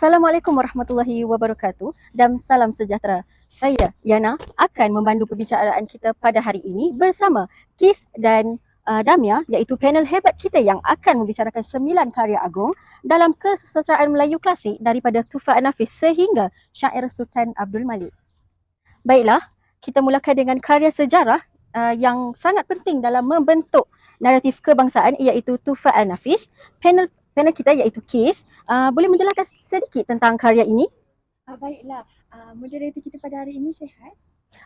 Assalamualaikum warahmatullahi wabarakatuh dan salam sejahtera. Saya Yana akan memandu perbicaraan kita pada hari ini bersama Kis dan uh, Damia iaitu panel hebat kita yang akan membicarakan sembilan karya agung dalam kesusastraan Melayu klasik daripada Tufa Anafis sehingga syair Sultan Abdul Malik. Baiklah, kita mulakan dengan karya sejarah uh, yang sangat penting dalam membentuk naratif kebangsaan iaitu Tufa An-Nafis. Panel panel kita iaitu Kis. Uh, boleh menjelaskan sedikit tentang karya ini? Uh, baiklah, uh, moderator kita pada hari ini sihat.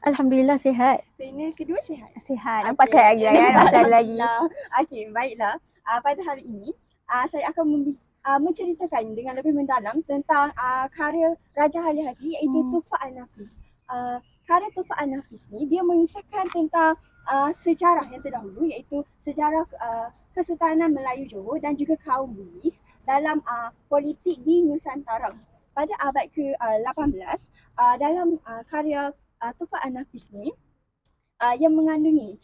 Alhamdulillah sihat. Panel kedua sihat. Sihat. Nampak sihat lagi kan? Masih ada lagi. Okey, baiklah. Uh, pada hari ini, uh, saya akan uh, menceritakan dengan lebih mendalam tentang uh, karya Raja Ali Haji iaitu hmm. Tufa An-Nafis. Uh, karya Tufa An-Nafis ni dia mengisahkan tentang uh, sejarah yang terdahulu iaitu sejarah uh, Kesultanan Melayu Johor dan juga kaum Bugis dalam uh, politik di Nusantara. Pada abad ke-18, uh, dalam uh, karya uh, Tufa An-Nafis ni, uh, yang mengandungi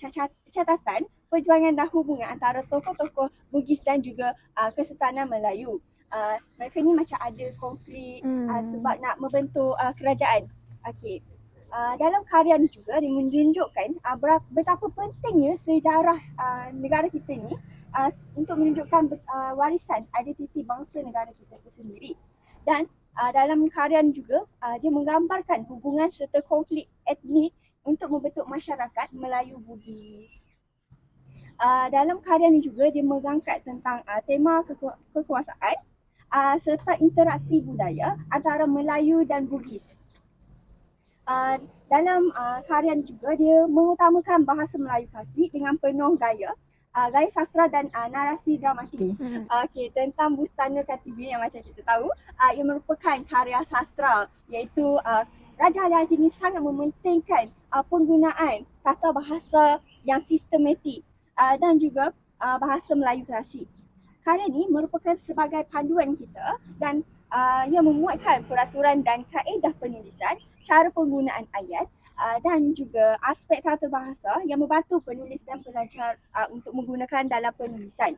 catatan perjuangan dan hubungan antara tokoh-tokoh Bugis dan juga uh, Kesultanan Melayu. Uh, mereka ni macam ada konflik hmm. uh, sebab nak membentuk uh, kerajaan. Okey. Uh, dalam karya ni juga dia menunjukkan uh, betapa pentingnya sejarah uh, negara kita ni uh, untuk menunjukkan uh, warisan identiti bangsa negara kita itu sendiri. Dan uh, dalam karya ni juga uh, dia menggambarkan hubungan serta konflik etnik untuk membentuk masyarakat Melayu Bugis. Uh, dalam karya ni juga dia mengangkat tentang uh, tema keku- kekuasaan uh, serta interaksi budaya antara Melayu dan Bugis. Uh, dalam uh, karya juga dia mengutamakan bahasa Melayu klasik dengan penuh gaya uh, gaya sastra dan uh, narasi dramatik. Hmm. Okey, tentang Bustana Katibi yang macam kita tahu, uh, ia merupakan karya sastra iaitu uh, Raja Ali Haji ini sangat mementingkan uh, penggunaan tata bahasa yang sistematik uh, dan juga uh, bahasa Melayu klasik. Karya ini merupakan sebagai panduan kita dan uh, ia memuatkan peraturan dan kaedah penulisan, cara penggunaan ayat uh, dan juga aspek tata bahasa yang membantu penulis dan pelajar uh, untuk menggunakan dalam penulisan.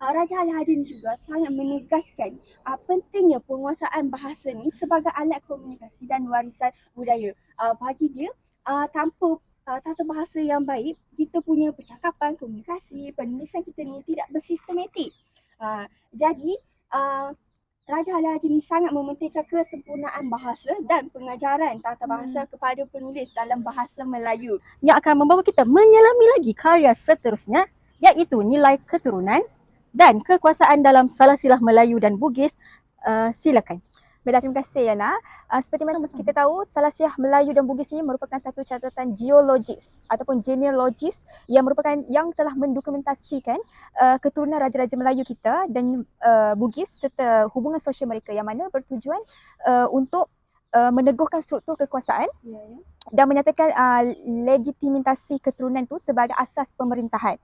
Uh, Raja Ali Haji juga sangat menegaskan uh, pentingnya penguasaan bahasa ni sebagai alat komunikasi dan warisan budaya. Uh, bagi dia, uh, tanpa uh, tata bahasa yang baik, kita punya percakapan, komunikasi, penulisan kita ni tidak bersistematik. Uh, jadi, uh, Raja Ali Haji ini sangat mementingkan kesempurnaan bahasa dan pengajaran tata bahasa hmm. kepada penulis dalam bahasa Melayu. Yang akan membawa kita menyelami lagi karya seterusnya iaitu nilai keturunan dan kekuasaan dalam salah silah Melayu dan Bugis. Uh, silakan. Baiklah, terima kasih Yana. Uh, seperti mana kita tahu, Salasiah Melayu dan Bugis ini merupakan satu catatan geologis ataupun genealogis yang merupakan yang telah mendokumentasikan uh, keturunan raja-raja Melayu kita dan uh, Bugis serta hubungan sosial mereka yang mana bertujuan uh, untuk uh, meneguhkan struktur kekuasaan yeah, yeah. dan menyatakan uh, legitimitasi keturunan itu sebagai asas pemerintahan.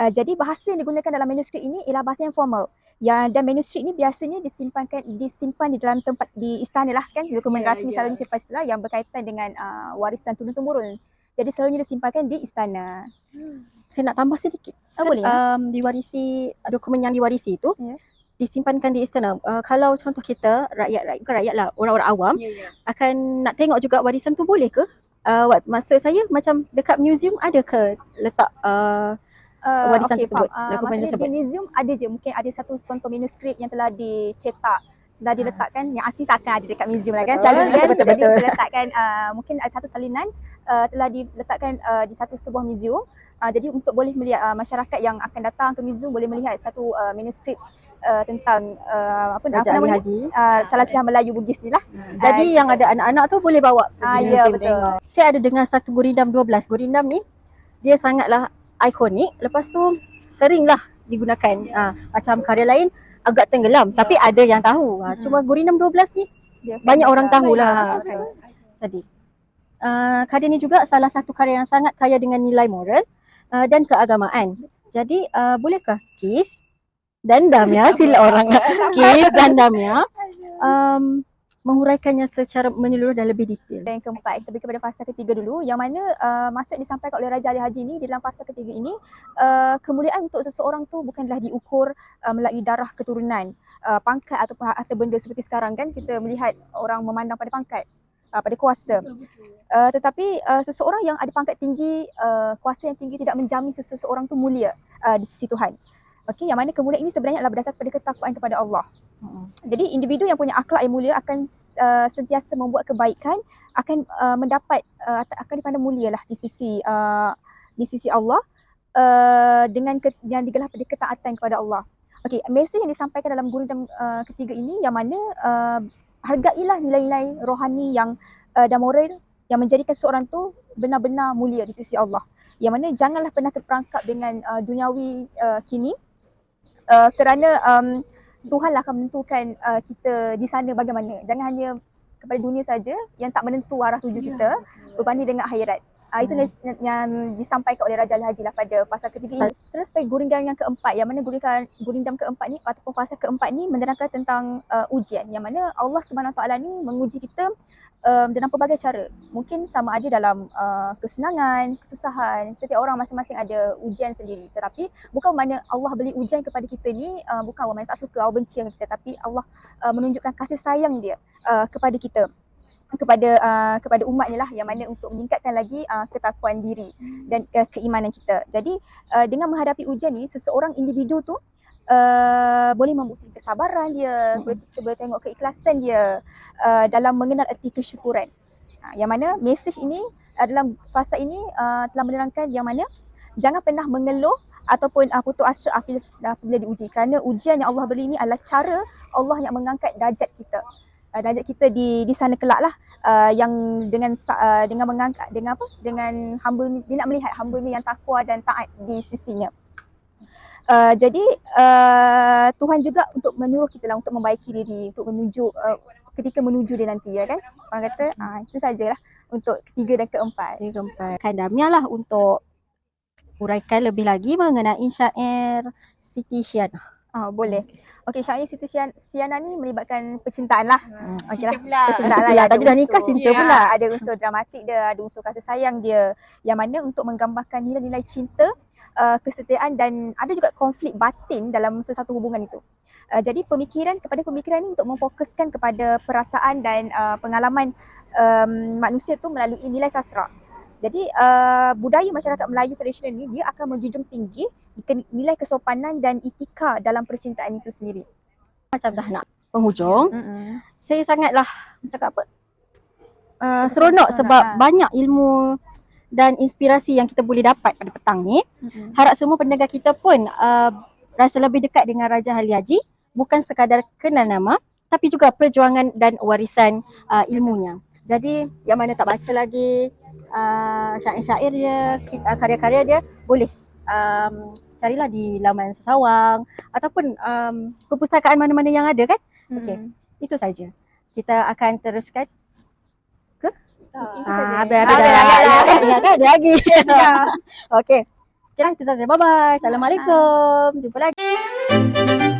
Uh, jadi bahasa yang digunakan dalam manuskrip ini ialah bahasa yang formal. Yang dan manuskrip ini biasanya disimpankan disimpan di dalam tempat di istana lah kan dokumen yeah, rasmi yeah. selalunya simpan istilah yang berkaitan dengan uh, warisan turun temurun. Jadi selalunya disimpankan di istana. Hmm. Saya nak tambah sedikit. Ah, boleh. Um, diwarisi dokumen yang diwarisi itu yeah. disimpankan di istana. Uh, kalau contoh kita rakyat rakyat bukan rakyat lah orang-orang awam yeah, yeah. akan nak tengok juga warisan tu boleh ke? Uh, maksud saya macam dekat museum ada ke letak uh, uh, warisan okay, tersebut. Uh, maksudnya tersebut. di museum ada je mungkin ada satu contoh manuskrip yang telah dicetak telah diletakkan yang asli tak akan ada dekat museum lah kan selalu kan betul, jadi betul. diletakkan uh, mungkin ada satu salinan uh, telah diletakkan uh, di satu sebuah museum uh, jadi untuk boleh melihat uh, masyarakat yang akan datang ke museum boleh melihat satu uh, manuskrip uh, tentang uh, apa, apa namanya Haji. Uh, salah silah Melayu Bugis ni lah. Hmm. Jadi uh, yang ada anak-anak tu boleh bawa ke uh, ya, betul. Tengok. Saya ada dengar satu gurindam 12. Gurindam ni dia sangatlah ikonik. Lepas tu seringlah digunakan yeah. macam karya lain agak tenggelam. Yeah. tapi ada yang tahu. Ha, cuma Gurinam 12 ni yeah, banyak orang tahulah kan. jadi uh, karya ni juga salah satu karya yang sangat kaya dengan nilai moral uh, dan keagamaan. Jadi uh, bolehkah Kis dan Damia sila orang. Kis dan Damia um, menguraikannya secara menyeluruh dan lebih detail. Dan yang keempat, kita pergi kepada fasa ketiga dulu yang mana uh, maksud disampaikan oleh Raja Ali Haji ni di dalam fasa ketiga ini uh, kemuliaan untuk seseorang tu bukanlah diukur uh, melalui darah keturunan, uh, pangkat ataupun harta benda seperti sekarang kan kita melihat orang memandang pada pangkat uh, pada kuasa. Uh, tetapi uh, seseorang yang ada pangkat tinggi, uh, kuasa yang tinggi tidak menjamin seseorang tu mulia uh, di sisi Tuhan. Okey, yang mana kemuliaan ini sebenarnya adalah berdasarkan pada ketakwaan kepada Allah. Jadi individu yang punya akhlak yang mulia akan uh, sentiasa membuat kebaikan, akan uh, mendapat uh, akan dipandang mulia lah di sisi uh, di sisi Allah uh, dengan ke, yang digelar pada ketaatan kepada Allah. Okey, mesej yang disampaikan dalam gurindam uh, ketiga ini yang mana uh, hargailah nilai-nilai rohani yang uh, dan moral yang menjadikan seorang tu benar-benar mulia di sisi Allah. Yang mana janganlah pernah terperangkap dengan uh, duniawi uh, kini uh, kerana um, Tuhan lah akan menentukan uh, kita di sana bagaimana. Jangan hanya kepada dunia saja yang tak menentu arah tuju kita berbanding dengan akhirat. Uh, itu yang, yang disampaikan oleh Raja Al-Haji lah pada fasa ketiga ini. Terus pada gurindam yang keempat, yang mana gurindam, gurindam keempat ni ataupun fasa keempat ni menerangkan tentang uh, ujian. Yang mana Allah Taala ni menguji kita um, dalam pelbagai cara. Mungkin sama ada dalam uh, kesenangan, kesusahan. Setiap orang masing-masing ada ujian sendiri. Tetapi bukan mana Allah beri ujian kepada kita ni uh, bukan orang tak suka, Allah benci dengan kita. Tapi Allah uh, menunjukkan kasih sayang dia uh, kepada kita kepada uh, kepada umatnya lah yang mana untuk meningkatkan lagi uh, ketakwaan diri dan uh, keimanan kita. Jadi uh, dengan menghadapi ujian ni seseorang individu tu uh, boleh membuktikan kesabaran dia, boleh kita boleh tengok keikhlasan dia uh, dalam mengenal erti kesyukuran. Uh, yang mana mesej ini uh, dalam fasa ini uh, telah menerangkan yang mana jangan pernah mengeluh ataupun uh, putus asa apabila, apabila diuji. Kerana ujian yang Allah beri ini adalah cara Allah yang mengangkat darjat kita. Uh, darjat kita di di sana kelak lah uh, yang dengan uh, dengan mengangkat dengan apa? Dengan hamba ni dia nak melihat hamba ni yang takwa dan taat di sisinya. Uh, jadi uh, Tuhan juga untuk menyuruh kita lah untuk membaiki diri untuk menuju uh, ketika menuju dia nanti ya kan. Orang kata uh, itu sajalah untuk ketiga dan keempat. Yang keempat. Kan Damia lah untuk uraikan lebih lagi mengenai syair Siti Syiana. Ah boleh. Okey Syair Siti Sian- Siana ni melibatkan percintaan lah. Hmm. Okey lah. Cinta pula. Percintaan Cinta lah. Tadi dah nikah, cinta Ya, pula. Ada unsur dramatik dia, ada unsur kasih sayang dia. Yang mana untuk menggambarkan nilai-nilai cinta, uh, kesetiaan dan ada juga konflik batin dalam sesuatu hubungan itu. Uh, jadi pemikiran kepada pemikiran ni untuk memfokuskan kepada perasaan dan uh, pengalaman um, manusia tu melalui nilai sastra. Jadi uh, budaya masyarakat Melayu tradisional ni dia akan menjunjung tinggi nilai kesopanan dan etika dalam percintaan itu sendiri. Macam dah nak penghujung. Mm-mm. Saya sangatlah cakap apa? Uh, Seronok, sebab ah. banyak ilmu dan inspirasi yang kita boleh dapat pada petang ni. Mm-mm. Harap semua pendengar kita pun uh, rasa lebih dekat dengan Raja Ali Haji. Bukan sekadar kenal nama tapi juga perjuangan dan warisan uh, ilmunya. Jadi yang mana tak baca lagi uh, syair-syair dia, uh, karya-karya dia boleh um, carilah di laman Sesawang ataupun um, perpustakaan mana-mana yang ada kan. Okey. Mm. Itu saja. Kita akan teruskan. Itu Ah, dah. Ingat ingat kan ada lagi. Ya. Okey. Okay lah, itu saja. Bye bye. Assalamualaikum. Jumpa lagi.